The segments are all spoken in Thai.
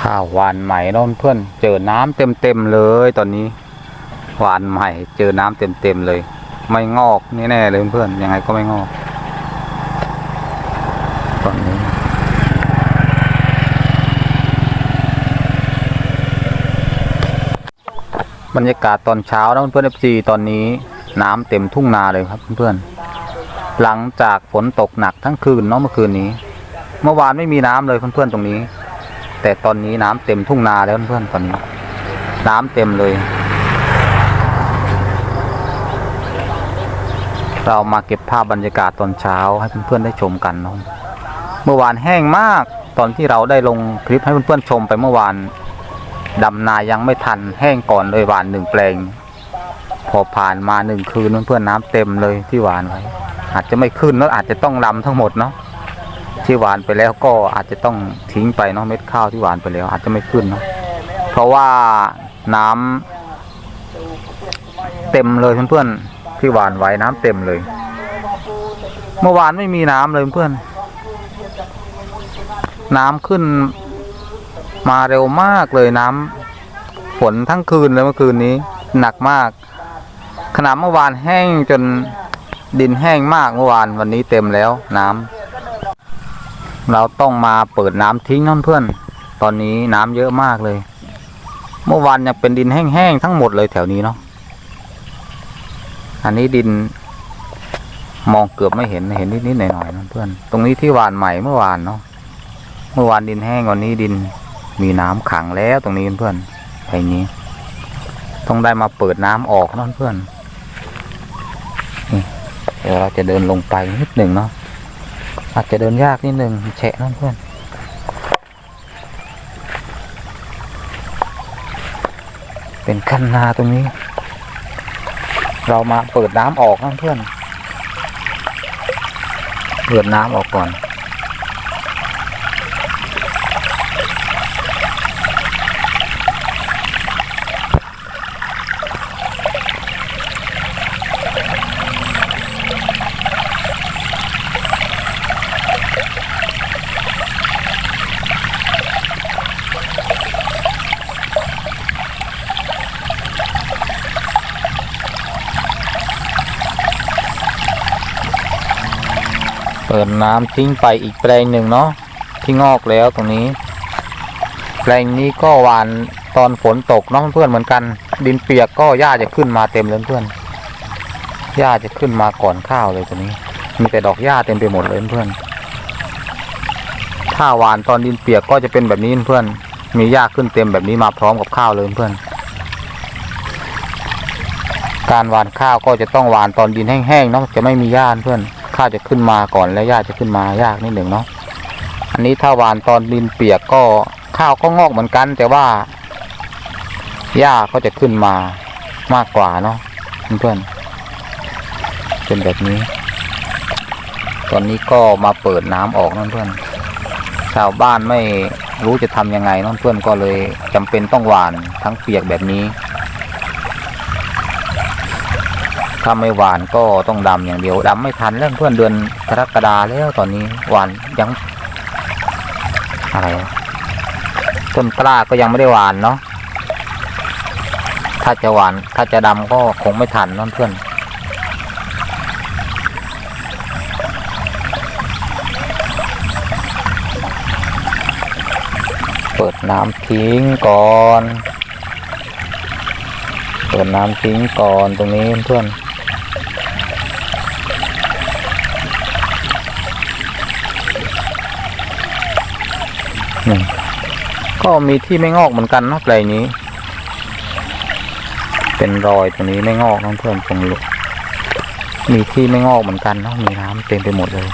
ข้าวหวานใหม่เนอะเพื่อนเจอน้ำเต็มเต็มเลยตอนนี้ หวานใหม่ เจอน้ำเต็มเต็มเลย ไม่งอกแน่ๆเลยเพื่อนยังไงก็ไม่งอกตอนนี้บรรยากาศตอนเช้านะเพื่อนเอฟซีตอนนี้น้ำเต็มทุ่งนาเลยครับเพื่อนหลังจากฝนตกหนักทั้งคืนเนาะเมื่อคืนนี้ เมื่อวานไม่มีน้ำเลยเพื่อนๆตรงนี้ แต่ตอนนี้น้ำเต็มทุ่งนาแล้วเพื่อนๆตอนนี้ น้ำเต็มเลย เรามาเก็บภาพบรรยากาศตอนเช้าให้เพื่อนๆได้ชมกันเนาะเมื่อวานแห้งมากตอนที่เราได้ลงคลิปให้เพื่อนๆชมไปเมื่อวานดำนายังไม่ทันแห้งก่อนเลยหวานหนึ่งแปลง พอผ่านมาหนึ่งคืนเพื่อนๆน้ำเต็มเลยที่หวานไว้อาจจะไม่ขึ้นแล้วอาจจะต้องลำทั้งหมดเนาะ ที่หวานไปแล้วก็อาจจะต้องทิ้งไปเนาะเม็ดข้าวที่หวานไปแล้ว อาจจะไม่ขึ้นเนาะเพราะว่าน้ำเต็มเลยเพื่อนๆที่หวานไว้น้ำเต็มเลย เมื่อวานไม่มีน้ำเลยเพื่อน น้ำขึ้น มาเร็วมากเลยน้ำฝนทั้งคืนเลยเมื่อคืนนี้ หนักมากขนาดเมื่อวานแห้งจนดินแห้งมากเมื่อวานวันนี้เต็มแล้วน้ำ เราต้องมาเปิดน้ำทิ้งนั่นเพื่อน ตอนนี้น้ำเยอะมากเลย เมื่อวานยังเป็นดินแห้งๆทั้งหมดเลยแถวนี้เนาะ อันนี้ดินมองเกือบไม่เห็นเห็นนิดๆหน่อยๆนะเพื่อน ตรงนี้ที่หวานใหม่เมื่อวานเนาะ เมื่อวานดินแห้งวันนี้ดินมีน้ำขังแล้วตรงนี้เพื่อนอย่างนี้ ต้องได้มาเปิดน้ำออกนั่นเพื่อนเดี๋ยวเราจะเดินลงไปนิดหนึ่งเนาะ อาจจะเดินยากนิดนึงแฉะนั่นเพื่อนเป็นคันนาตรงนี้ เรามาเปิดน้ำออกนั่นเพื่อน เปิดน้ำออกก่อน เปิดน้ำทิ้งไปอีกแปลงหนึ่งเนาะที่งอกแล้วตรงนี้ แปลงนี้ก็หวานตอนฝนตกเนาะเพื่อนเหมือนกัน ดินเปียกก็หญ้าจะขึ้นมาเต็มเลยเพื่อนหญ้าจะขึ้นมาก่อนข้าวเลยตรงนี้ มีแต่ดอกหญ้าเต็มไปหมดเลยเพื่อน ถ้าหวานตอนดินเปียกก็จะเป็นแบบนี้เพื่อน มีหญ้าขึ้นเต็มแบบนี้มาพร้อมกับข้าวเลยเพื่อนการหวานข้าวก็จะต้องหวานตอนดินแห้งๆเนาะจะไม่มีหญ้าเพื่อน ข้าวจะขึ้นมาก่อนแล้วหญ้าจะขึ้นมายากนิดหนึ่งเนาะอันนี้ถ้าหวานตอนดินเปียกก็ข้าวก็งอกเหมือนกัน แต่ว่าหญ้าก็จะขึ้นมามากกว่าเนาะเพื่อนๆเป็นแบบนี้ ตอนนี้ก็มาเปิดน้ำออกนั่นเพื่อนชาวบ้านไม่รู้จะทำยังไงนั่นเพื่อนก็เลยจำเป็นต้องหวานทั้งเปียกแบบนี้ ถ้าไม่หวานก็ต้องดำอย่างเดียวดำไม่ทันแล้วเพื่อนเดือนกรกฎาแล้วตอนนี้หวานยังอะไรต้นกล้าก็ยังไม่ได้หวานเนาะถ้าจะหวานถ้าจะดำก็คงไม่ทันนั่นเพื่อนเปิดน้ำทิ้งก่อน เปิดน้ำทิ้งก่อนตรงนี้เพื่อน ก็มีที่ไม่งอกเหมือนกันนะแปลนี้ เป็นรอยตรงนี้ไม่งอกน้องเพื่อนตรงลุมีที่ไม่งอกเหมือนกันนะมีน้ำเต็มไปหมดเลย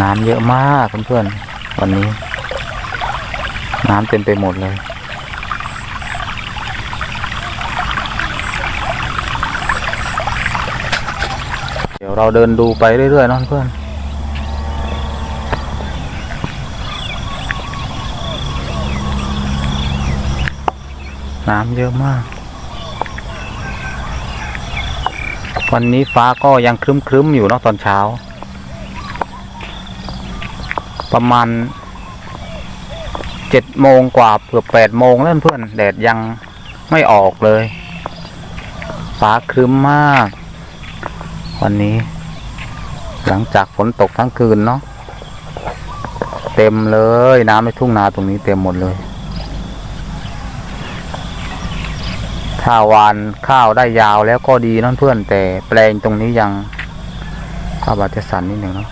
น้ำเยอะมากเพื่อนๆวันนี้ น้ำเต็มไปหมดเลยเดี๋ยวเราเดินดูไปเรื่อยๆนะเพื่อน น้ำเยอะมาก วันนี้ฟ้าก็ยังครึ้มๆอยู่เนาะตอนเช้า ประมาณเจ็ดโมงกว่าเกือบแปดโมงแล้วเพื่อนแดดยังไม่ออกเลย ฟ้าครึ้มมาก วันนี้ หลังจากฝนตกทั้งคืนเนาะเต็มเลยน้ำในทุ่งนาตรงนี้เต็มหมดเลย ถ้าหวานข้าวได้ยาวแล้วก็ดีนั่นเพื่อน แต่แปลงตรงนี้ยังข้าวบาดจะสันนิดหนึ่งเนาะ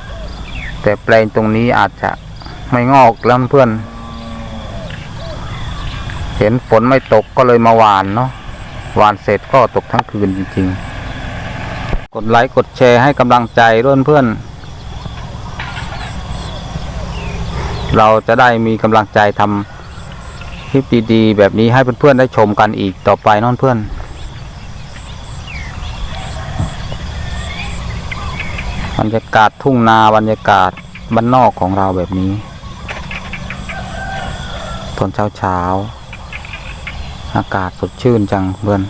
แต่แปลงตรงนี้อาจจะไม่งอกแล้วเพื่อน เห็นฝนไม่ตกก็เลยมาหวานเนาะหวานเสร็จก็ตกทั้งคืนจริงๆ กดไลค์กดแชร์ให้กำลังใจร่วนเพื่อน เราจะได้มีกำลังใจทำ คลิปดีๆ แบบนี้ให้เพื่อนๆได้ชมกันอีกต่อไปน้องเพื่อนบรรยากาศทุ่งนาบรรยากาศบ้านนอกของเราแบบนี้ตอนเช้าๆอากาศสดชื่นจังเพื่อน